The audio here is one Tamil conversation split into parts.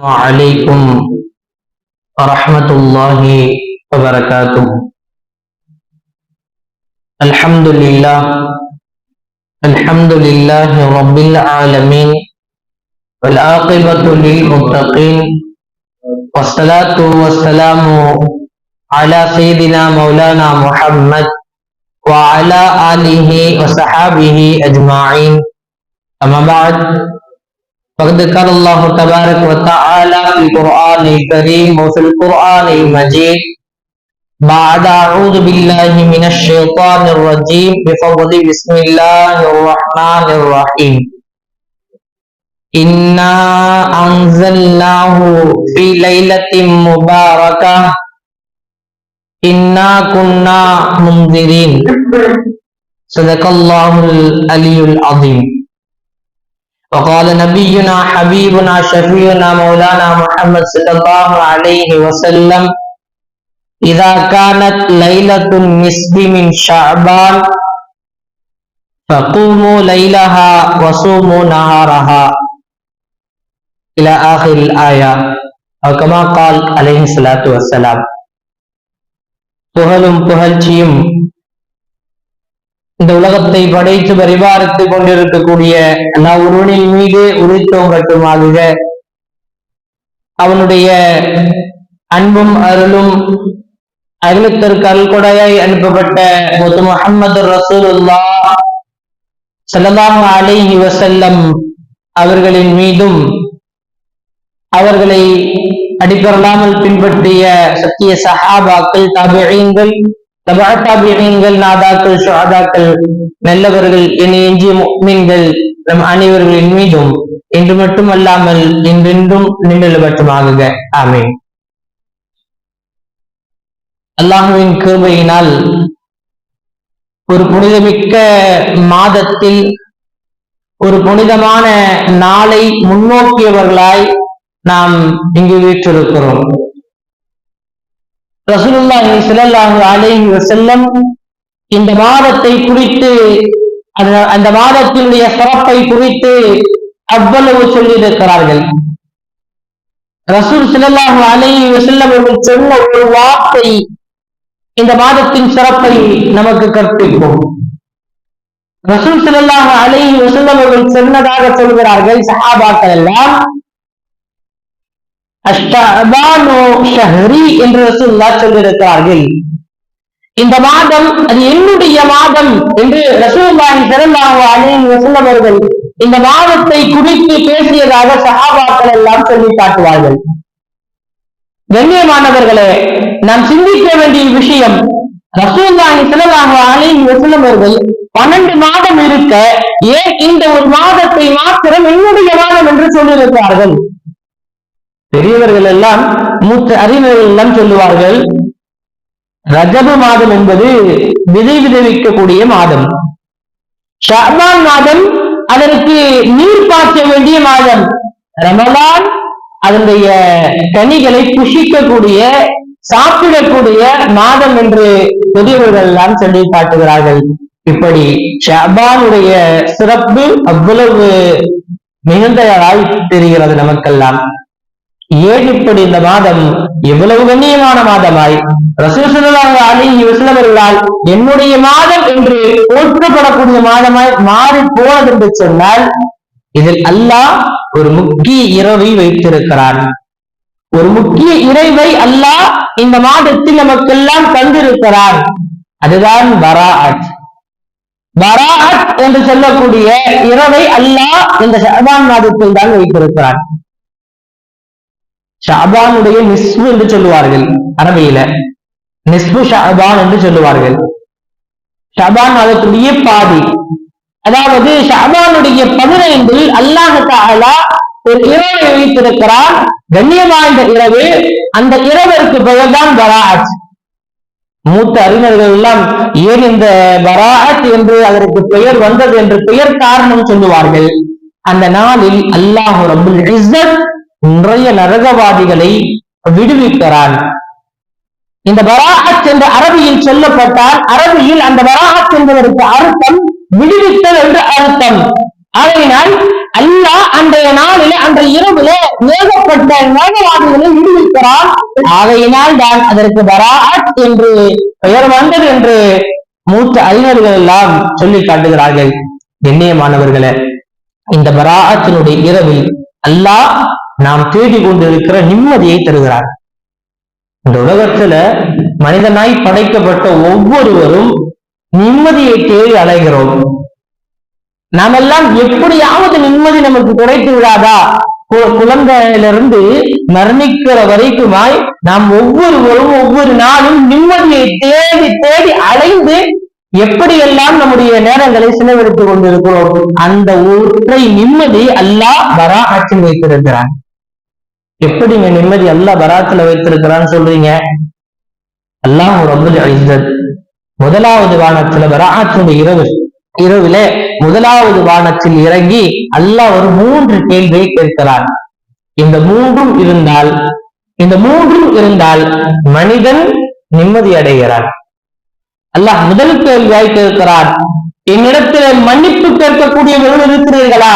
عليكم ورحمة الله وبركاته. الحمد لله الحمد لله رب العالمين والعاقبة للمتقين والصلاة والسلام على سيدنا مولانا محمد وعلى آله وصحابه أجمعين. أما بعد فقد قال الله تبارك وتعالى في القرآن الكريم وفي القرآن المجيد بعد أعوذ بالله من الشيطان الرجيم بفضل بسم الله الرحمن الرحيم. إنا أنزلناه في ليلة مباركة. إنا كنا منذرين. صدق الله العلي العظيم. وقال نبينا حبيبنا شفيعنا مولانا محمد صلى الله عليه وسلم إذا كانت ليلة النسب من شعبان فقوموا ليلها وصوموا نهارها إلى آخر الآية أو كما قال عليه الصلاة والسلام புகழும் புகழ்ச்சியும் இந்த உலகத்தை படைத்து பரிபாலித்துக் கொண்டிருக்கக்கூடிய நான் ஒருவனின் மீது உரித்தோங்கட்டுமாகுக அவனுடைய அன்பும் அருளும் அகிலத்திற்கு அல்கொடையாய் அனுப்பப்பட்ட முத்து முகமது ரசூலுல்லா ஸல்லல்லாஹு ஆலை வஸல்லம் அவர்களின் மீதும் அவர்களை அடிப்பரலாமல் பின்பற்றிய சத்திய சஹாபாக்கள் தபிழங்கள் தபாத்தாபியங்கள் நாதாக்கள் சுஹாதாக்கள் நல்லவர்கள் என எஞ்சிய மீன்கள் நம் அனைவர்களின் மீதும் மட்டும் மட்டுமல்லாமல் இன்றென்றும் நின்றபட்சமாகுக ஆமே அல்லாஹுவின் கிருபையினால் ஒரு புனிதமிக்க மாதத்தில் ஒரு புனிதமான நாளை முன்னோக்கியவர்களாய் நாம் இங்கு வீற்றிருக்கிறோம். ரசூலுல்லாஹி ஸல்லல்லாஹு அலைஹி வசல்லம் இந்த மாதத்தை குறித்து அந்த- அந்த மாதத்தினுடைய சிறப்பை குறித்து அவ்வளவு சொல்லியிருக்கிறார்கள். ரசூல் சிலல்லாஹு அலைஹி வசல்லம் அவர்கள் சொன்ன ஒரு வார்த்தை இந்த மாதத்தின் சிறப்பை நமக்கு கற்பிக்கும். ரசூல் சிலல்லாஹு அலைஹி வசல்லம் அவர்கள் சொன்னதாக சொல்கிறார்கள் சஹாபாக்கள் எல்லாம் என்று ரசூல்லா சொல்லியிருக்கிறார்கள். இந்த மாதம் அது என்னுடைய மாதம் என்று ரசூல்லாஹி ஸல்லல்லாஹு அலைஹி அவர்கள் இந்த மாதத்தை குறித்து பேசியதாக சஹாபாக்கள் எல்லாம் சொல்லி காட்டுவார்கள். கண்ணியமானவர்களே நாம் சிந்திக்க வேண்டிய விஷயம் ரசூல்லாஹி ஸல்லல்லாஹு அலைஹி வஸல்லம் அவர்கள் பன்னெண்டு மாதம் இருக்க ஏன் இந்த ஒரு மாதத்தை மாத்திரம் என்னுடைய மாதம் என்று சொல்லியிருக்கிறார்கள்? பெரியவர்கள் எல்லாம் மூத்த அறிஞர்கள் எல்லாம் சொல்லுவார்கள் ரஜப மாதம் என்பது விதை விதைவிக்கக்கூடிய மாதம். ஷாபான் மாதம் அதற்கு நீர் பாய்ச்ச வேண்டிய மாதம். ரமலான் அதனுடைய கனிகளை புஷிக்கக்கூடிய சாப்பிடக்கூடிய மாதம் என்று பெரியவர்கள் எல்லாம் சொல்லி காட்டுகிறார்கள். இப்படி ஷபானுடைய சிறப்பு அவ்வளவு மிகுந்ததாய் தெரிகிறது நமக்கெல்லாம். ஏன் இந்த மாதம் எவ்வளவு கண்ணியமான மாதமாய் ரசூசலாக அலிஹி என்னுடைய மாதம் என்று போற்றப்படக்கூடிய மாதமாய் மாறி போனது என்று சொன்னால் இதில் அல்லாஹ் ஒரு முக்கிய இரவை வைத்திருக்கிறான். ஒரு முக்கிய இறைவை அல்லாஹ் இந்த மாதத்தில் நமக்கெல்லாம் தந்திருக்கிறான். அதுதான் பராஅத் பராஅத் என்று சொல்லக்கூடிய இரவை அல்லாஹ் இந்த ஷஅபான் மாதத்தில் தான் வைத்திருக்கிறான். ஷாபானுடைய நிஸ்பு என்று சொல்லுவார்கள் அரபியில. நிஸ்பு ஷாபான் என்று சொல்லுவார்கள். ஷாபான் அதற்குரிய பாதி. அதாவது ஷாபானுடைய பதினைந்தில் அல்லாஹ் தஆலா ஒரு இரவை வைத்திருக்கிறார் கண்ணியமாய்ந்த இரவு. அந்த இரவிற்கு பிறகுதான் பராஜ் மூத்த அறிஞர்கள் எல்லாம் ஏன் இந்த பராஅத் என்று அதற்கு பெயர் வந்தது என்று பெயர் காரணம் சொல்லுவார்கள். அந்த நாளில் அல்லாஹ் ரபுல் நிறைய நரகவாதிகளை விடுவிக்கிறான். இந்த பராஹத் என்ற அரபியில் சொல்லப்பட்டால் அரபியில் அந்த வராகத் என்பதற்கு அர்த்தம் விடுவித்தல் என்று அர்த்தம். ஆகையினால் அல்லாஹ் அன்றைய நாளில அன்றைய இரவுல ஏகப்பட்ட நரகவாதிகளை விடுவிக்கிறான். ஆகையினால் தான் அதற்கு பராத் என்று பெயர் வந்தது என்று மூத்த அறிஞர்கள் எல்லாம் சொல்லி காட்டுகிறார்கள். கண்ணியமானவர்களே இந்த பராத்தினுடைய இரவில் அல்லாஹ் நாம் தேடிக் கொண்டிருக்கிற நிம்மதியை தருகிறார். இந்த உலகத்துல மனிதனாய் படைக்கப்பட்ட ஒவ்வொருவரும் நிம்மதியை தேடி அலைகிறோம். நாமெல்லாம் எப்படியாவது நிம்மதி நமக்கு கிடைத்து விடாதா? குழந்தையிலிருந்து மரணிக்கிற வரைக்குமாய் நாம் ஒவ்வொருவரும் ஒவ்வொரு நாளும் நிம்மதியை தேடி தேடி அலைந்து எப்படியெல்லாம் நம்முடைய நேரங்களை செலவழித்துக் கொண்டிருக்கிறோம்? அந்த ஒற்றை நிம்மதி அல்லாஹ் வரா ஆட்சி வைத்திருக்கிறான் எப்படிங்க நிம்மதி அல்லாஹ் பராத்துல வைத்திருக்கிறான்னு சொல்றீங்க? அல்லாஹ் ரொம்ப இஸ்ஸத். முதலாவது வானத்துல பராத்துடைய இரவு. இரவுல முதலாவது வானத்தில் இறங்கி அல்லாஹ் ஒரு மூன்று கேள்வியை கேட்கிறான். இந்த மூன்றும் இருந்தால் இந்த மூன்றும் இருந்தால் மனிதன் நிம்மதி அடைகிறான். அல்லாஹ் முதல் கேள்வியாய் கேட்கிறான் என்னிடத்தில் மன்னிப்பு கேட்கக்கூடியவர்கள் இருக்கிறீர்களா?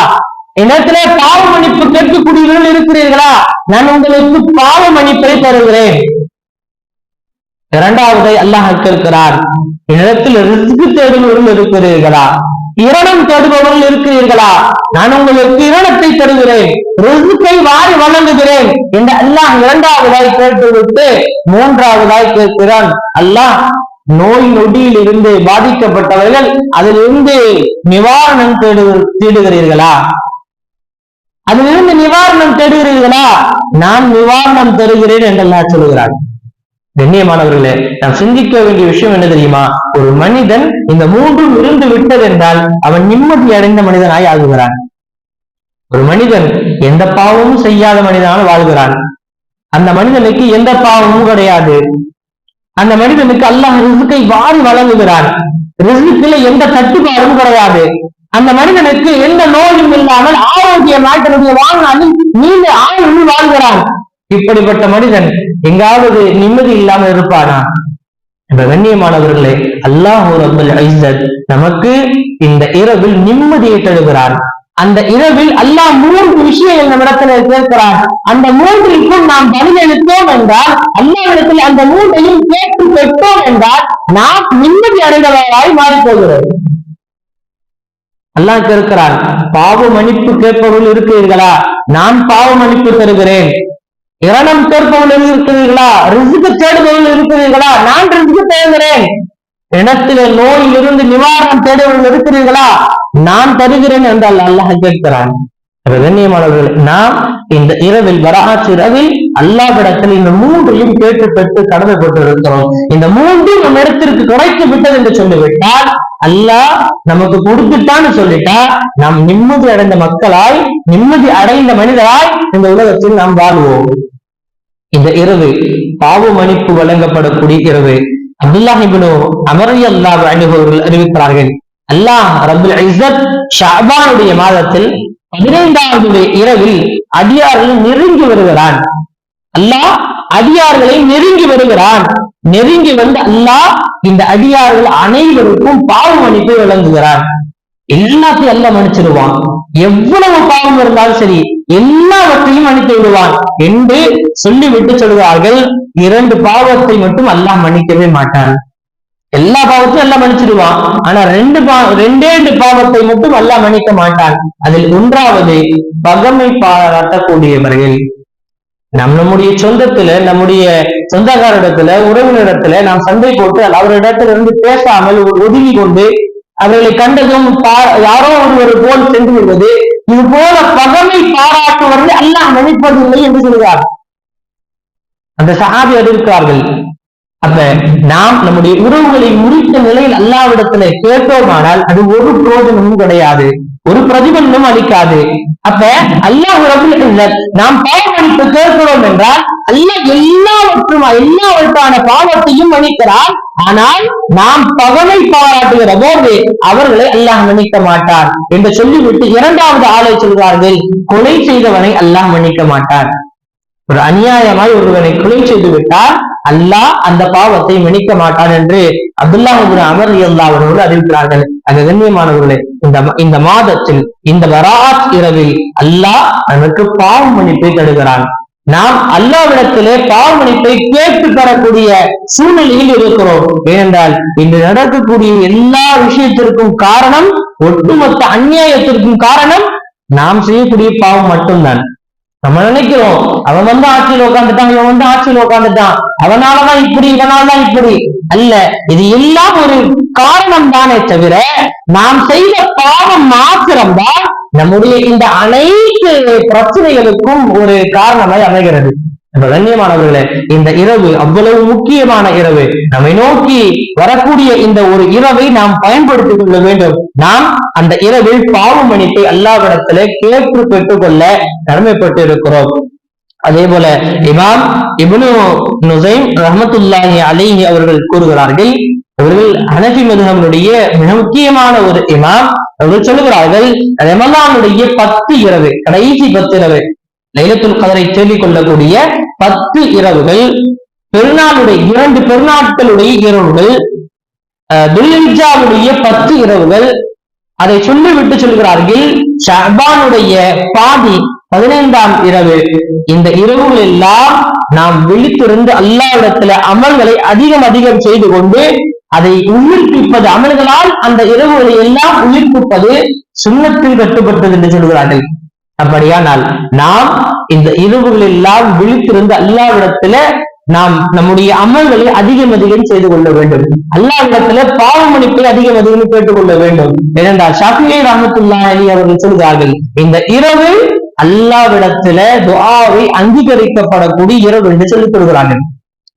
இடத்துல பாவ மன்னிப்பு கேட்கக்கூடியவர்கள் இருக்கிறீர்களா? நான் உங்களுக்கு பாவ மன்னிப்பை தருகிறேன். இரண்டாவதை அல்லாஹ் கேட்கிறார் இடத்தில் ரிஸ்க் தேடுபவர்கள் இருக்கிறீர்களா? இரணம் தேடுபவர்கள் இருக்கிறீர்களா? நான் உங்களுக்கு இரணத்தை தருகிறேன். ரிஸ்கை வாரி வழங்குகிறேன் என்று அல்லாஹ் இரண்டாவதாய் கேட்டுவிட்டு மூன்றாவதாய் கேட்கிறான். அல்லாஹ் நோய் நொடியில் இருந்து பாதிக்கப்பட்டவர்கள் அதிலிருந்து நிவாரணம் தேடு தேடுகிறீர்களா? அதிலிருந்து நிவாரணம் தேடுகிறீர்களா? நான் நிவாரணம் தருகிறேன் என்றெல்லாம் அல்லாஹ் சொல்லுகிறான் கண்ணியமானவர்களே நாம் சிந்திக்க வேண்டிய விஷயம் என்ன தெரியுமா? ஒரு மனிதன் இந்த மூன்றும் இருந்து விட்டது என்றால் அவன் நிம்மதி அடைந்த மனிதனாய் ஆகுகிறான். ஒரு மனிதன் எந்த பாவமும் செய்யாத மனிதனாக வாழ்கிறான். அந்த மனிதனுக்கு எந்த பாவமும் கிடையாது. அந்த மனிதனுக்கு அல்லாஹ் ரிசுக்கை வாரி வழங்குகிறான். ரிசுக்கில எந்த தட்டுப்பாடும் கிடையாது. அந்த மனிதனுக்கு எந்த நோயும் இல்லாமல் ஆரோக்கியமாய் தன்னுடைய வாழ்நாளில் நீண்ட ஆயுள் வாழ்கிறான். இப்படிப்பட்ட மனிதன் எங்காவது நிம்மதி இல்லாமல் இருப்பானா? இந்த கண்ணியமானவர்களே அல்லாஹ் ரபுல் ஐசத் நமக்கு இந்த இரவில் நிம்மதியை தழுகிறான் அந்த இரவில் அல்லாஹ் மூன்று விஷயங்கள் நம்மிடத்தில் கேட்கிறான் அந்த மூன்றிற்கும் நாம் பணியளித்தோம் என்றால் அல்லாவிடத்தில் அந்த மூன்றையும் கேட்டு பெற்றோம் என்றால் நாம் நிம்மதி அடைந்தவர்களாய் மாறிப்போகிறோம். அல்லாஹ் கேட்கிறான் பாவ மன்னிப்பு கேட்பவர்கள் இருக்கிறீர்களா? நான் பாவ மன்னிப்பு தருகிறேன். இரணம் கேட்பவர்கள் இருக்கிறீர்களா? ரிசுக்கு தேடுபவர்கள் இருக்கிறீர்களா? நான் ரிசுக்கு தேடுகிறேன். இடத்துல நோயில் இருந்து நிவாரணம் தேடுபவர்கள் இருக்கிறீர்களா? நான் தருகிறேன் என்றால் அல்லாஹ் கேட்கிறான். அப்ப நாம் இந்த இரவில் வராட்சி இரவில் அல்லாஹ்விடத்தில் இந்த மூன்றையும் கேட்டு பெற்று கடமைப்பட்டு இருக்கிறோம் இந்த மூன்றும் நம்ம இடத்திற்கு கிடைத்து விட்டது என்று சொல்லிவிட்டால் அல்லாஹ் நமக்கு கொடுத்துட்டான்னு சொல்லிட்டா நாம் நிம்மதி அடைந்த மக்களாய் நிம்மதி அடைந்த மனிதராய் இந்த உலகத்தில் நாம் வாழ்வோம். இந்த இரவு பாவ மன்னிப்பு வழங்கப்படக்கூடிய இரவு. அப்துல்லாஹ் அமரி அல்லாஹ் அணிபவர்கள் அறிவிக்கிறார்கள் அல்லாஹ் ரபுல் இஸ்ஸத் ஷாபானுடைய மாதத்தில் பதினைந்தாவது இரவில் அடியார்கள் நெருங்கி வருகிறான். அல்லாஹ் அடியார்களை நெருங்கி வருகிறான். நெருங்கி வந்து அல்லாஹ் இந்த அடியார்கள் அனைவருக்கும் பாவ மன்னிப்பை வழங்குகிறான் எல்லாத்தையும் எல்லாம் மன்னிச்சிருவான் எவ்வளவு பாவம் இருந்தாலும் சரி எல்லாவற்றையும் மன்னித்து விடுவான் என்று சொல்லிவிட்டு சொல்கிறார்கள். இரண்டு பாவத்தை மட்டும் அல்லாஹ் மன்னிக்கவே மாட்டான். எல்லா பாவத்தையும் எல்லாம் மன்னிச்சிடுவான். ஆனா ரெண்டு பா ரெண்டே ரெண்டு பாவத்தை மட்டும் எல்லாம் மன்னிக்க மாட்டான். அதில் ஒன்றாவது பகமை பாராட்டக்கூடியவர்கள் நம் நம்முடைய சொந்தத்துல நம்முடைய சொந்தக்காரிடத்துல உறவினரிடத்துல நாம் சண்டை போட்டு அவரிடத்திலிருந்து பேசாமல் ஒதுங்கி கொண்டு அவர்களை கண்டதும் யாரோ ஒருவர் போல் சென்று விடுவது இது போல பகமை பாராட்டுவர்கள் அல்லாஹ் மன்னிப்பதில்லை என்று சொல்கிறார். அந்த சகாபி அறிவிக்கிறார்கள் அப்ப நாம் நம்முடைய உறவுகளை முடித்த நிலையில் அல்லாவிடத்துல கேட்டோமானால் அது ஒரு பிரோஜனமும் கிடையாது ஒரு பிரதிபலனும் அளிக்காது. அப்ப அல்லாஹ் ரபுல் நாம் பாவமன்னிப்பு கேட்கிறோம் என்றால் அல்லாஹ் எல்லாவற்றும் எல்லாவற்றான பாவத்தையும் மன்னிக்கிறார் ஆனால் நாம் பகமை பாராட்டுகிற போது அவர்களை அல்லாஹ் மன்னிக்க மாட்டார் என்று சொல்லிவிட்டு இரண்டாவது ஆளை சொல்கிறார்கள் கொலை செய்தவனை அல்லாஹ் மன்னிக்க மாட்டார் ஒரு அநியாயமாய் ஒருவனை கொலை செய்து விட்டால் அல்லாஹ் அந்த பாவத்தை மன்னிக்க மாட்டான் என்று அப்துல்லா அமர் அல்லா அவர்கள் அறிவிக்கிறார்கள். அந்த கண்ணியமானவர்களே இந்த இந்த மாதத்தில் இந்த வராத் இரவில் அல்லாஹ் நமக்கு பாவ மன்னிப்பை தருகிறான். நாம் அல்லாவிடத்திலே பாவ மன்னிப்பை கேட்டு பெறக்கூடிய சூழ்நிலையில் இருக்கிறோம். ஏனென்றால் இன்று நடக்கக்கூடிய எல்லா விஷயத்திற்கும் காரணம் ஒட்டுமொத்த அநியாயத்திற்கும் காரணம் நாம் செய்யக்கூடிய பாவம் மட்டும்தான். நம்ம நினைக்கிறோம். அவன் வந்து ஆட்சியில் உட்காந்துட்டான் இவன் வந்து ஆட்சியில் உட்காந்துட்டான் அவனாலதான் இப்படி இவனாலதான் இப்படி. அல்ல இது எல்லாம் ஒரு காரணம் தானே தவிர நாம் செய்த பாவம் மாத்திரம்தான் நம்முடைய இந்த அனைத்து பிரச்சனைகளுக்கும் ஒரு காரணமாய் அமைகிறது. கண்ணியமானவர்களே இந்த இரவு அவ்வளவு முக்கியமான இரவு. நம்மை நோக்கி வரக்கூடிய இந்த ஒரு இரவை நாம் பயன்படுத்திக் கொள்ள வேண்டும். நாம் அந்த இரவில் பாவ மன்னிப்பை அல்லாவிடத்திலே கேட்டு பெற்றுக் கொள்ள கடமைப்பட்டு இருக்கிறோம் அதே போல இமாம் இபுனு நுசைம் ரஹமத்துல்லாஹி அலிஹி அவர்கள் கூறுகிறார்கள் அவர்கள் அனபி மதுகனுடைய மிக முக்கியமான ஒரு இமாம். அவர்கள் சொல்லுகிறார்கள் ரமலானுடைய பத்து இரவு கடைசி பத்து இரவு லைலத்துல் கதரை தேடிக் கொள்ளக்கூடிய பத்து இரவுகள் பெருநாளுடைய இரண்டு பெருநாட்களுடைய இரவுகள் துல்லிஜாவுடைய பத்து இரவுகள். அதை சொல்லிவிட்டு சொல்கிறார்கள் ஷபானுடைய பாதி பதினைந்தாம் இரவு. இந்த இரவுகள் எல்லாம் நாம் விழித்திருந்து அல்லாவிடத்துல அமல்களை அதிகம் அதிகம் செய்து கொண்டு அதை உயிர்ப்பிப்பது அமல்களால் அந்த இரவுகளை எல்லாம் உயிர்ப்பிப்பது சுண்ணத்தில் கட்டுப்பட்டது என்று சொல்கிறார்கள். அப்படியானால் நாம் இந்த இரவுகள் எல்லாம் விழித்திருந்து அல்லாவிடத்துல நாம் நம்முடைய அமல்களை அதிகம் அதிகம் செய்து கொள்ள வேண்டும். அல்லாவிடத்துல பாவமணிப்பை அதிகம் அதிகம் கேட்டுக்கொள்ள வேண்டும். ஏனென்றால் ஷாஃபியை ராமத்துல்லா அலி அவர்கள் சொல்கிறார்கள் இந்த இரவு அல்லாவிடத்துல துஆவை அங்கீகரிக்கப்படக்கூடிய இரவு என்று சொல்லிக் கொடுக்கிறார்கள்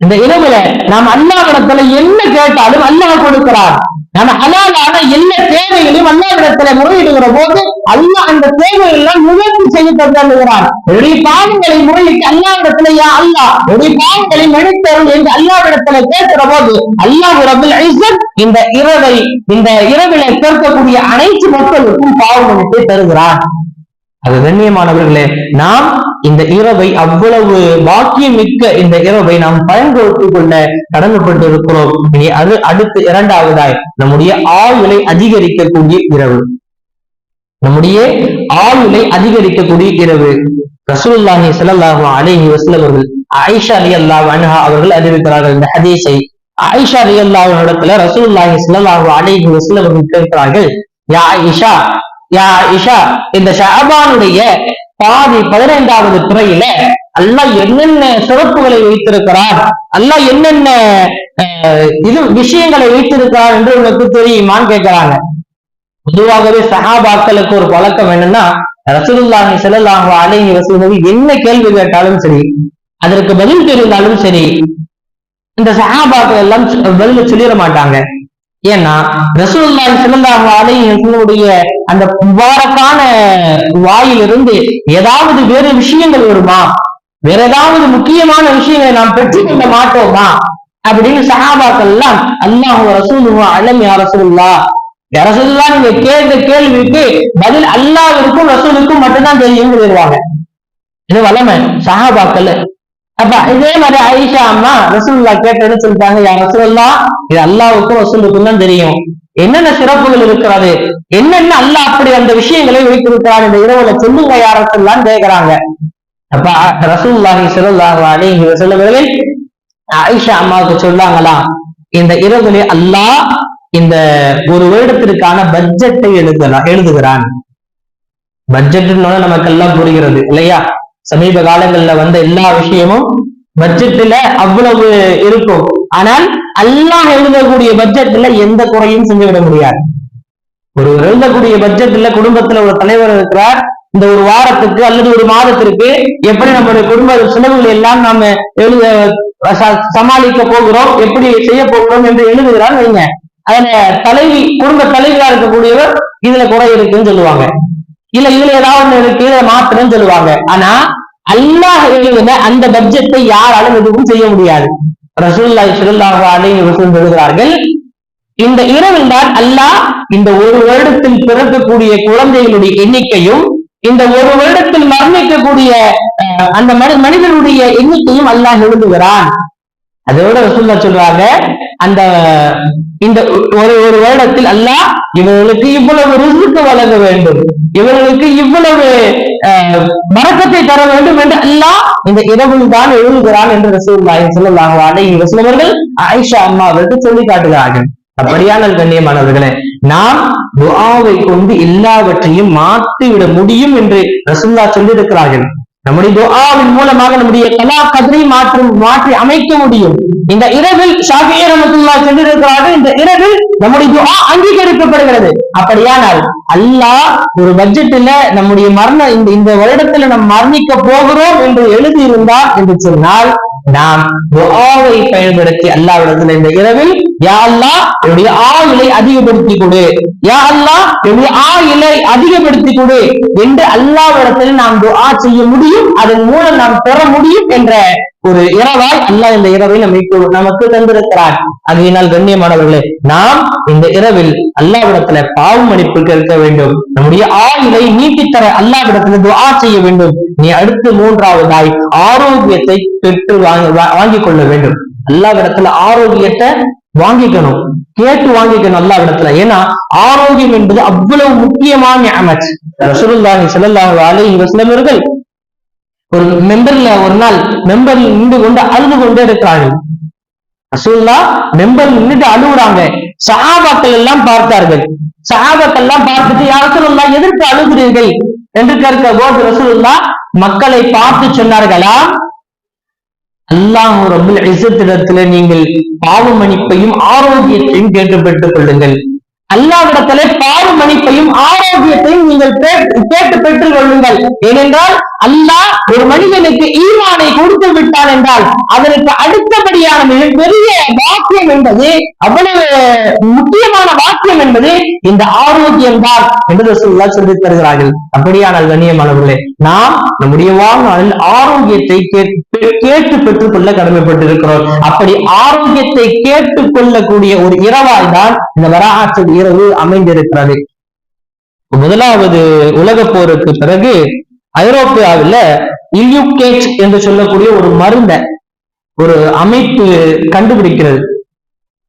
இந்த இரவுல நாம் அல்லாவிடத்துல என்ன கேட்டாலும் அல்லாஹ் கொடுக்கிறார் நம்ம ஹலாலான எல்லா தேவைகளையும் அல்லாவிடத்துல முறையிடுகிற போது அல்லா அந்த தேவை எல்லாம் நிவர்த்தி செய்து தந்தார் ஒரு பாவங்களை முறையிட்டு அல்லாவிடத்துல யா அல்லா ஒரு பாவங்களை மன்னித்தரும் என்று அல்லாவிடத்துல கேட்கிற போது அல்லாஹ் ரபுல் ஐசன் இந்த இரவை இந்த இரவில கேட்கக்கூடிய அனைத்து மக்களுக்கும் பாவம் மன்னிப்பை தருகிறான். அது கண்ணியமானவர்களே நாம் இந்த இரவை அவ்வளவு பாக்கியம் மிக்க இந்த இரவை நாம் பயன்படுத்திக் கொள்ள கடமைப்பட்டு இனி அது அடுத்து இரண்டாவதாய் நம்முடைய ஆயுளை அதிகரிக்கக்கூடிய இரவு. நம்முடைய ஆயுளை அதிகரிக்கக்கூடிய இரவு. ரசூல்லாஹி சல்லாஹு அலேஹி வஸ்லம் அவர்கள் ஆயிஷா அலி அல்லாஹ் அன்ஹா அவர்கள் அறிவிக்கிறார்கள் இந்த ஹதீஸை. ஆயிஷா அலி அல்லாஹ் இடத்துல ரசூல்லாஹி சல்லாஹு அலேஹி வஸ்லம் அவர்கள் கேட்கிறார்கள் யா ஆயிஷா யா இஷா இந்த ஷாபானுடைய பாதி பதினைந்தாவது துறையில அல்லாஹ் என்னென்ன சிறப்புகளை வைத்திருக்கிறார்? அல்லாஹ் என்னென்ன இது விஷயங்களை வைத்திருக்கிறார் என்று உனக்கு தெரியுமான்னு கேட்கிறாங்க பொதுவாகவே சஹாபாக்களுக்கு ஒரு பழக்கம் என்னன்னா ரசூலுல்லாஹி ஸல்லல்லாஹு அலைஹி வஸல்லம் என்ன கேள்வி கேட்டாலும் சரி அதற்கு பதில் தெரிந்தாலும் சரி இந்த சஹாபாக்கள் எல்லாம் பதில சொல்லிட மாட்டாங்க. ஏன்னா ரசூல்லாய் சிறந்தாக அலையுடைய அந்த முபாரக்கான வாயிலிருந்து ஏதாவது வேறு விஷயங்கள் வருமா? வேற ஏதாவது முக்கியமான விஷயங்களை நாம் பெற்றுக்கொள்ள மாட்டோமா? அப்படின்னு சகாபாக்கள் எல்லாம் அல்லாஹ் ரசூலுவா அலம் யார் ரசூல்லா ரசூல்லா நீங்க கேட்ட கேள்விக்கு பதில் அல்லாவிற்கும் ரசூலுக்கும் மட்டும்தான் தெரியும் சொல்லிடுவாங்க. இது வளமை சகாபாக்கள் அப்ப இதே மாதிரி ஆயிஷா அம்மா ரசூல்லா கேட்டேன்னு சொல்லிட்டாங்க யார் ரசூல்லா இது அல்லாவுக்கும் ரசூலுக்கும் தான் தெரியும். என்னென்ன சிறப்புகள் இருக்கிறது? என்னென்ன அல்லாஹ் அப்படி அந்த விஷயங்களை வைத்திருக்கிறார் இந்த இரவுல சொல்லுங்க யார் ரசூல்லான்னு கேட்கிறாங்க அப்ப ரசூல்லாஹி சிறல்லாஹு அலைஹி வஸல்லம் ஆயிஷா அம்மாவுக்கு சொல்லாங்களா இந்த இரவுலே அல்லாஹ் இந்த ஒரு வருடத்திற்கான பட்ஜெட்டை எழுதலாம் எழுதுகிறான். பட்ஜெட்னு நமக்கு எல்லாம் புரிகிறது இல்லையா? சமீப காலங்கள்ல வந்த எல்லா விஷயமும் பட்ஜெட்ல அவ்வளவு இருக்கும். ஆனால் அல்லாஹ் எழுதக்கூடிய பட்ஜெட்ல எந்த குறையும் செஞ்சுவிட முடியாது. ஒரு எழுதக்கூடிய பட்ஜெட்ல குடும்பத்துல ஒரு தலைவர் இருக்கிறார். இந்த ஒரு வாரத்துக்கு அல்லது ஒரு மாதத்திற்கு எப்படி நம்முடைய குடும்ப செலவுகள் எல்லாம் நாம எழுத சமாளிக்க போகிறோம்? எப்படி செய்ய போகிறோம் என்று எழுதுகிறார் வைங்க. அதுல தலைவி குடும்ப தலைவியா இருக்கக்கூடியவர் இதுல குறை இருக்குன்னு சொல்லுவாங்க. இல்ல இதுல ஏதாவது இருக்கு இதை மாத்திரம் சொல்லுவாங்க. ஆனா அல்லாஹ் எழுதுன அந்த பட்ஜெட்டை யாராலும் எதுவும் செய்ய முடியாது. ரசூல்லா சுல்லாஹ் அலைஹி வசூல் எழுதுகிறார்கள் இந்த இரவில் தான் அல்லாஹ் இந்த ஒரு வருடத்தில் பிறக்கக்கூடிய குழந்தைகளுடைய எண்ணிக்கையும் இந்த ஒரு வருடத்தில் மரணிக்கக்கூடிய அஹ், அந்த மனிதனுடைய எண்ணிக்கையும் அல்லாஹ் எழுதுகிறான். அதோட ரசூல்லா சொல்றாங்க அந்த இந்த ஒரு ஒரு வருடத்தில் அல்லாஹ் இவர்களுக்கு இவ்வளவு ரிசுக்கு வழங்க வேண்டும். இவர்களுக்கு இவ்வளவு அஹ், மறக்கத்தை தர வேண்டும் என்று அல்லாஹ் இந்த இரவில் தான் எழுதுகிறான் என்று ரசூல்லாஹி ஸல்லல்லாஹு அலைஹி வஸல்லம் ஆயிஷா அம்மா அவருக்கு சொல்லி காட்டுகிறார்கள். அப்படியான கண்ணியமானவர்களே நாம் துஆவை கொண்டு எல்லாவற்றையும் மாற்றிவிட முடியும் என்று ரசூல்லா சொல்லியிருக்கிறார்கள். நம்முடைய துவாவின் மூலமாக நம்முடைய கலா கதிரை மாற்றும் மாற்றி அமைக்க முடியும். இந்த இரவில் ஷாஃபிஈ ரஹ்மத்துல்லாஹி சொல்லியிருக்கிறார்கள் இந்த இரவில் நம்முடைய துவா அங்கீகரிக்கப்படுகிறது. அப்படியானால் அல்லாஹ் ஒரு பட்ஜெட்ல நம்முடைய மரண இந்த இந்த வருடத்துல நாம் மரணிக்க போகிறோம் என்று எழுதியிருந்தார் என்று சொன்னால் நாம் துஆவை பயன்படுத்தி அல்லாவிடத்தில் இந்த இரவில் யா அல்லா என்னுடைய ஆயிலை அதிகப்படுத்தி கொடு யா அல்லாஹ் என்னுடைய ஆயிலை அதிகப்படுத்தி கொடு என்று அல்லாவிடத்தில் நாம் துஆ செய்ய முடியும் அதன் மூலம் நாம் பெற முடியும் என்ற ஒரு இரவால் அல்லாஹ் இந்த இரவை நமக்கு நமக்கு தந்திருக்கிறார். ஆகையினால் கண்ணியமானவர்களே நாம் இந்த இரவில் அல்லாவிடத்துல பாவ மன்னிப்பு கேட்க வேண்டும். நம்முடைய ஆயுளை நீட்டித்தர அல்லாவிடத்துல துவா செய்ய வேண்டும். நீ அடுத்து மூன்றாவதாய் ஆரோக்கியத்தை பெற்று வாங்கி வா- கொள்ள வேண்டும். அல்லாவிடத்துல ஆரோக்கியத்தை வாங்கிக்கணும். கேட்டு வாங்கிக்கணும் அல்லாஹ்விடத்துல. ஏன்னா ஆரோக்கியம் என்பது அவ்வளவு முக்கியமான நிஅமத் ரசூலுல்லாஹி ஸல்லல்லாஹு அலைஹி வஸல்லம் சிலவர்கள் ஒரு மெம்பர்ல ஒரு நாள் மெம்பர் நின்று கொண்டு அழுது கொண்டே இருக்கிறார்கள். ரசூல்லா மெம்பர் நின்றுட்டு அழுகுறாங்க. சஹாபாக்கள் எல்லாம் பார்த்தார்கள். சஹாபாக்கள் எல்லாம் பார்த்துட்டு யார் ரசூலுல்லா எதற்கு அழுகிறீர்கள்? என்று கேட்க போது ரசூல்லா மக்களை பார்த்து சொன்னார்களா? அல்லாஹ் ரபுல் இசத்திடத்துல நீங்கள் பாவ மன்னிப்பையும் ஆரோக்கியத்தையும் கேட்டு பெற்றுக் கொள்ளுங்கள். அல்லாவிடத்திலே பாவ மன்னிப்பையும் ஆரோக்கியத்தையும் நீங்கள் கேட்டு பெற்றுக் கொள்ளுங்கள். ஏனென்றால் அல்லாஹ் ஒரு மனிதனுக்கு ஈமானை கொடுத்து விட்டான் என்றால் அதற்கு அடுத்தபடியான மிகப்பெரிய பாக்கியம் என்பது அவ்வளவு முக்கியமான வாக்கியம் என்பது இந்த ஆரோக்கியம் தான் என்று சொல்லா சொல்லித் தருகிறார்கள். அப்படியான கண்ணியமானவர்களே நாம் நம்முடைய வாழ்நாளில் ஆரோக்கியத்தை கேட்டு கேட்டு கடமைப்பட்டிருக்கிறோம். அப்படி ஆரோக்கியத்தை கேட்டுக் கொள்ளக்கூடிய ஒரு இரவாய் தான் இந்த வராஹாற்றல் இரவு அமைந்திருக்கிறது. முதலாவது உலகப் போருக்கு பிறகு ஐரோப்பியாவில் இல்யூகேட் என்று சொல்லக்கூடிய ஒரு மருந்தை ஒரு அமைப்பு கண்டுபிடிக்கிறது.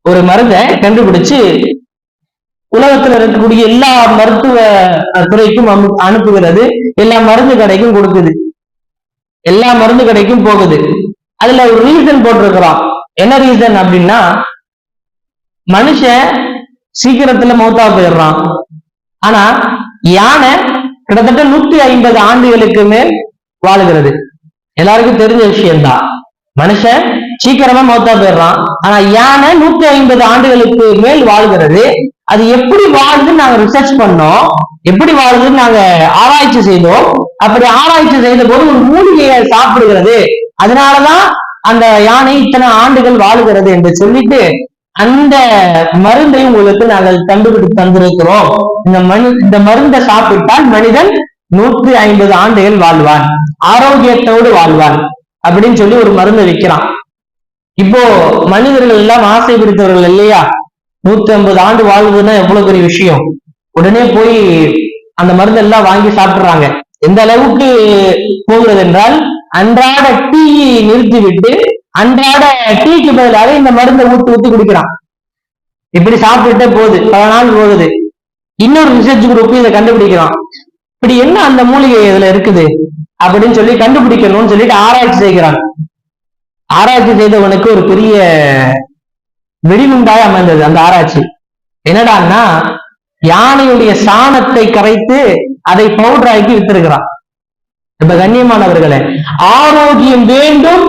ஒரு மருந்தை கண்டுபிடிச்சு உலகத்துல இருக்கக்கூடிய எல்லா மருத்துவ துறைக்கும் அனுப்புகிறது. எல்லா மருந்து கடைக்கும் கொடுக்குது. எல்லா மருந்து கடைக்கும் போகுது. அதுல ஒரு ரீசன் போட்டிருக்கிறான் என்ன ரீசன் அப்படின்னா மனுஷன் சீக்கிரத்துல மௌத்தா போயிடுறான். ஆனா யானை கிட்டத்தட்ட நூத்தி ஐம்பது ஆண்டுகளுக்கு மேல் வாழுகிறது. எல்லாருக்கும் தெரிஞ்ச விஷயம்தான். மனுஷன் சீக்கிரமா மௌத்தா போயிடுறான். ஆனா யானை நூத்தி ஐம்பது ஆண்டுகளுக்கு மேல் வாழ்கிறது. அது எப்படி வாழுதுன்னு நாங்க ரிசர்ச் பண்ணோம். எப்படி வாழுதுன்னு நாங்க ஆராய்ச்சி செய்தோம். அப்படி ஆராய்ச்சி செய்த போது ஒரு மூலிகையை சாப்பிடுகிறது. அதனாலதான் அந்த யானை இத்தனை ஆண்டுகள் வாழுகிறது என்று சொல்லிட்டு அந்த மருந்தை உங்களுக்கு நாங்கள் கண்டுபிடித்து தந்திருக்கிறோம். இந்த மனு இந்த மருந்தை சாப்பிட்டால் மனிதன் நூற்றி ஐம்பது ஆண்டுகள் வாழ்வான். ஆரோக்கியத்தோடு வாழ்வான். அப்படின்னு சொல்லி ஒரு மருந்து வைக்கிறான் இப்போ மனிதர்கள் எல்லாம் ஆசை பிடித்தவர்கள் இல்லையா? நூத்தி ஐம்பது ஆண்டு வாழ்வதுன்னா எவ்வளவு பெரிய விஷயம்? உடனே போய் அந்த மருந்து எல்லாம் வாங்கி சாப்பிடுறாங்க. எந்த அளவுக்கு போகிறது என்றால் அன்றாட டீயை நிறுத்திவிட்டு அன்றாட டீக்கு பதிலாக இந்த மருந்தை ஊத்து ஊத்தி குடிக்கிறான். இப்படி சாப்பிட்டுட்டே போகுது. பல நாள் போகுது. இன்னொரு ரிசர்ச் குரூப் இதை கண்டுபிடிக்கிறான். இப்படி என்ன அந்த மூலிகை இதுல இருக்குது? அப்படின்னு சொல்லி கண்டுபிடிக்கணும்னு சொல்லிட்டு ஆராய்ச்சி செய்கிறான். ஆராய்ச்சி செய்தவனுக்கு ஒரு பெரிய வெடிகுண்டாய் அமைந்தது அந்த ஆராய்ச்சி. என்னடான்னா யானையுடைய சாணத்தை கரைத்து அதை பவுடர் ஆக்கி வித்திருக்கிறான். இப்ப கண்ணியமானவர்களே ஆரோக்கியம் வேண்டும்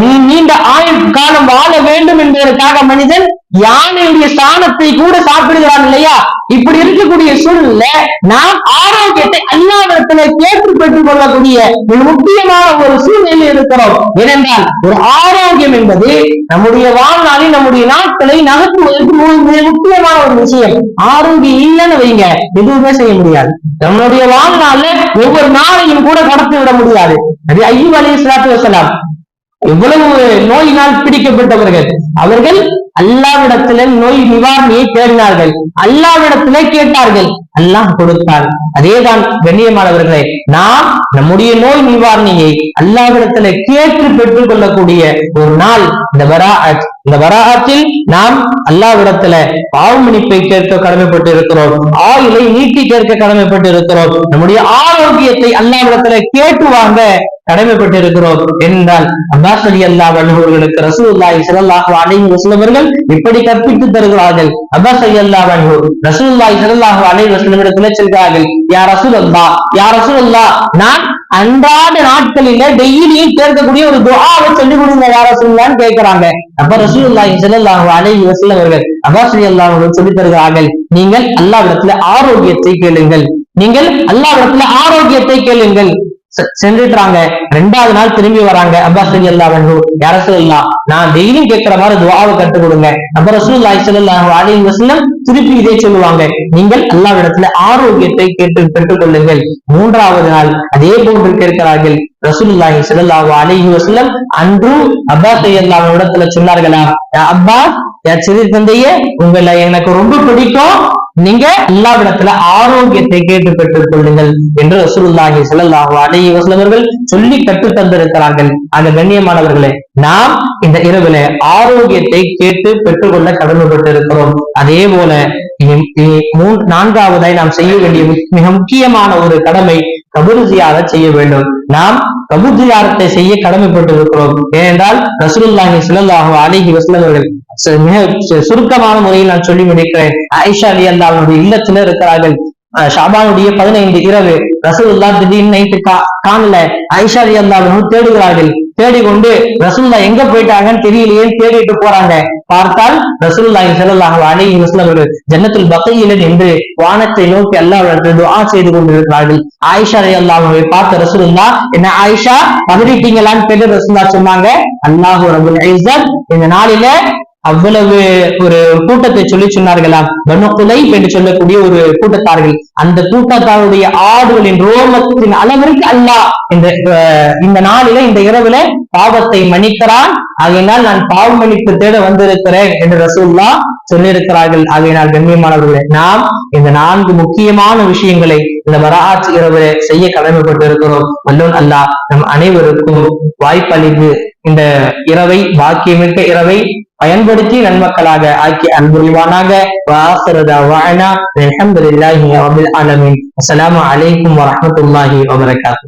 நீ நீண்ட ஆயுள் காலம் வாழ வேண்டும் என்பதற்காக மனிதன் யானையுடைய சாணத்தை கூட சாப்பிடுகிறான் இல்லையா? இப்படி இருக்கக்கூடிய சூழ்நிலை நாம் ஆரோக்கியத்தை அல்லாவிடத்துல கேட்டு பெற்றுக் கொள்ளக்கூடிய ஒரு முக்கியமான ஒரு சூழ்நிலையில் இருக்கிறோம். ஏனென்றால் ஒரு ஆரோக்கியம் என்பது நம்முடைய வாழ்நாளில் நம்முடைய நாட்களை நகர்த்துவதற்கு மிக முக்கியமான ஒரு விஷயம். ஆரோக்கியம் இல்லைன்னு வைங்க எதுவுமே செய்ய முடியாது. நம்மளுடைய வாழ்நாள்ல ஒவ்வொரு நாளையும் கூட கடத்தி விட முடியாது. அது ஐயோ அலி இஸ்லாத்து வசலாம் எவ்வளவு நோயினால் பிடிக்கப்பட்டவர்கள்? அவர்கள் அல்லாவிடத்தில நோய் நிவாரணியை தேடினார்கள். அல்லாவிடத்திலே கேட்டார்கள். அல்லாஹ் கொடுத்தான் அதேதான் கண்ணியமானவர்களே நாம் நம்முடைய நோய் நிவாரணியை அல்லாவிடத்துல கேட்டு பெற்றுக் கொள்ளக்கூடிய ஒரு நாள். இந்த வரா இந்த வராகத்தில் நாம் அல்லாவிடத்துல பாவமணிப்பை கேட்க கடமைப்பட்டு இருக்கிறோம் ஆயுளை நீட்டி கேட்க கடமைப்பட்டு இருக்கிறோம் நம்முடைய ஆரோக்கியத்தை அல்லாவிடத்துல கேட்டு வாங்க கடமைப்பட்டு இருக்கிறோம் என்றால் அப்பாஸ் அலி அல்லா வல்லுவர்களுக்கு ரசூல்லாய் சிறல்லாக அலைஹி வசல்லவர்கள் இப்படி கற்பித்து தருகிறார்கள். அப்பாஸ் அலி அல்லா வல்லுவ ரசூல்லாய் சிறல்லாக அலைஹி வசல்லமிடத்துல செல்கிறார்கள். யார் ரசூல் அல்லா யார் ரசூல் அல்லா நான் அன்றாட நாட்களில டெய்லியும் கேட்கக்கூடிய ஒரு துவாவை சொல்லிக் கொடுங்க யார் ரசூல்லான்னு கேட்கிறாங்க. அப்ப ரசூலுல்லாஹி ஸல்லல்லாஹு அலைஹி வஸல்லம் அவர்கள் அப்பாஸ் அலி அல்லா அவர்கள் சொல்லி தருகிறார்கள். நீங்கள் அல்லாவிடத்துல ஆரோக்கியத்தை கேளுங்கள். நீங்கள் அல்லாவிடத்துல ஆரோக்கியத்தை கேளுங்கள். செ- ரெண்டாவது நாள் திரும்பி வராங்க. அப்பாஸ் ரலி அல்லா வந்து யார நான் டெய்லியும் கேட்கிற மாதிரி துவாவை கற்றுக் கொடுங்க அப்ப ரசூலுல்லாஹி திருப்பி இதே சொல்லுவாங்க. நீங்கள் அல்லாஹ்விடத்துல ஆரோக்கியத்தை கேட்டு பெற்றுக் கொள்ளுங்கள் மூன்றாவது நாள் அதே போன்று கேட்கிறார்கள். ரசூலுல்லாஹி ஸல்லல்லாஹு அலைஹி வஸல்லம் அன்றும் அப்பாஸ் ரலி அல்லாஹ் இடத்துல சொன்னார்களா அப்பாஸ் என் சிறு தந்தையே உங்களை எனக்கு ரொம்ப பிடிக்கும். நீங்க அல்லாவிடத்துல ஆரோக்கியத்தை கேட்டு பெற்றுக் கொள்ளுங்கள் என்று ரசூலுல்லாஹி ஸல்லல்லாஹு அலைஹி வஸல்லம் அவர்கள் சொல்லி கற்று தந்திருக்கிறார்கள். அந்த கண்ணியமானவர்களே நாம் இந்த இரவுல ஆரோக்கியத்தை கேட்டு பெற்றுக்கொள்ள கடமைப்பட்டிருக்கிறோம். அதே போல நான்காவதாய் நாம் செய்ய வேண்டிய மிக முக்கியமான ஒரு கடமை கபரு செய்ய வேண்டும். நாம் கபூர் ஜியாரத்தை செய்ய கடமைப்பட்டு இருக்கிறோம் ஏனென்றால் ரசூலுல்லாஹி ஸல்லல்லாஹு அலைஹி வஸல்லம் அவர்கள் மிக சு- சுருக்கமான முறையில் நான் சொல்லி முடிக்கிறேன். ஆயிஷா அலி அல்லாவுடைய இல்லத்துல இருக்கிறார்கள். ஷாபானுடைய பதினைந்து இரவு ரசூல்லா திடீர்னு நைட்டு கா காணல ஆயிஷா அலி அல்லாவும் தேடுகிறார்கள். தேடிக்கொண்டு ரசூல்லா எங்க போயிட்டாங்கன்னு தெரியலையே தேடிட்டு போறாங்க. பார்த்தால் ரசூலுல்லாஹி ஸல்லல்லாஹு அலைஹி வஸல்லம் அவர்கள் ஜன்னத்துல் பக்கையில நின்று வானத்தை நோக்கி அல்லாஹ்விடத்தில் துஆ செய்து கொண்டிருக்கிறார்கள். ஆயிஷா ரலியல்லாஹு பார்த்த ரசூலுல்லா என்ன ஆயிஷா பதறிட்டீங்களான்னு கேட்டு ரசுல்லா சொன்னாங்க அல்லாஹு ரபுல் இஸ்ஸத் இந்த நாளில அவ்வளவு ஒரு கூட்டத்தை சொல்லி சொன்னார்களாம். பனு என்று சொல்லக்கூடிய ஒரு கூட்டத்தார்கள். அந்த கூட்டத்தாருடைய ஆடுகளின் ரோமத்தின் அளவிற்கு அல்லாஹ் இந்த இந்த நாளில இந்த இரவுல பாவத்தை மன்னிக்கிறான். ஆகையினால் நான் பாவ மன்னிப்பு தேட வந்திருக்கிறேன் என்று ரசூல்லா சொல்லியிருக்கிறார்கள். ஆகையினால் கண்ணியமானவர்களே நாம் இந்த நான்கு முக்கியமான விஷயங்களை இந்த வராட்சி இரவு செய்ய கடமைப்பட்டு இருக்கிறோம் வல்லோன் அல்லாஹ் நம் அனைவருக்கும் வாய்ப்பளித்து இந்த இரவை பாக்கியமிக்க இரவை பயன்படுத்தி நன்மக்களாக ஆக்கி அன்புரிவானாக. வாசரதா வாழனா அல்ஹம்துலில்லாஹி ரபில் ஆலமீன். அலைக்கும் வரஹ்மத்துல்லாஹி வபரகாத்துஹு